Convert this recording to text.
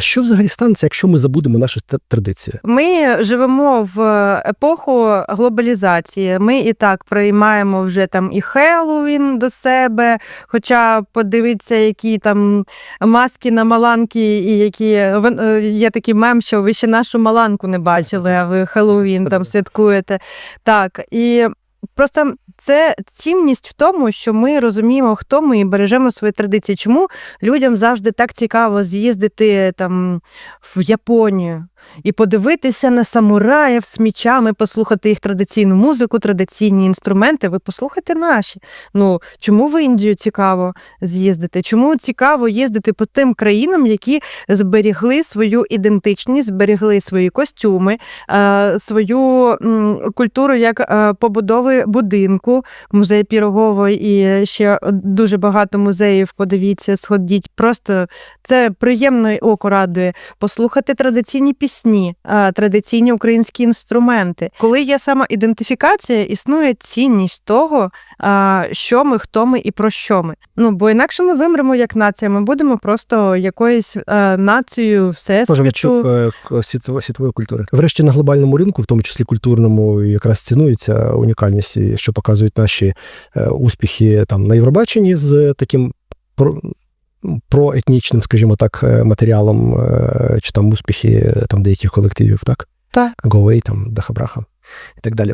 А що взагалі станеться, якщо ми забудемо наші традиції? Ми живемо в епоху глобалізації. Ми і так приймаємо вже там і Хеллоуін до себе. Хоча подивіться, які там маски на маланки, і які е, є такий мем, що ви ще нашу маланку не бачили, а ви Хеллоуін там святкуєте. Так і. Просто це цінність в тому, що ми розуміємо, хто ми і бережемо свої традиції. Чому людям завжди так цікаво з'їздити там в Японію і подивитися на самураїв з мічами, послухати їх традиційну музику, традиційні інструменти. Ви послухайте наші. Ну чому в Індію цікаво з'їздити? Чому цікаво їздити по тим країнам, які зберігли свою ідентичність, зберігли свої костюми, е, свою культуру як е, побудови будинку, музей Пірогово і ще дуже багато музеїв. Подивіться, сходіть. Просто це приємно око радує послухати традиційні пісні, а, традиційні українські інструменти. Коли є самоідентифікація, існує цінність того, що ми, хто ми і про що ми. Ну бо інакше ми вимремо як нація. Ми будемо просто якоюсь нацією все Споживачів е, світово- світової культури. Врешті на глобальному ринку, в тому числі культурному, якраз цінується унікальність, що показують наші е, успіхи там на Євробаченні з таким. Проетнічним, скажімо так, е, матеріалом, е, чи там успіхи е, там деяких колективів, так? Так. Говей, там Дахабраха і так далі.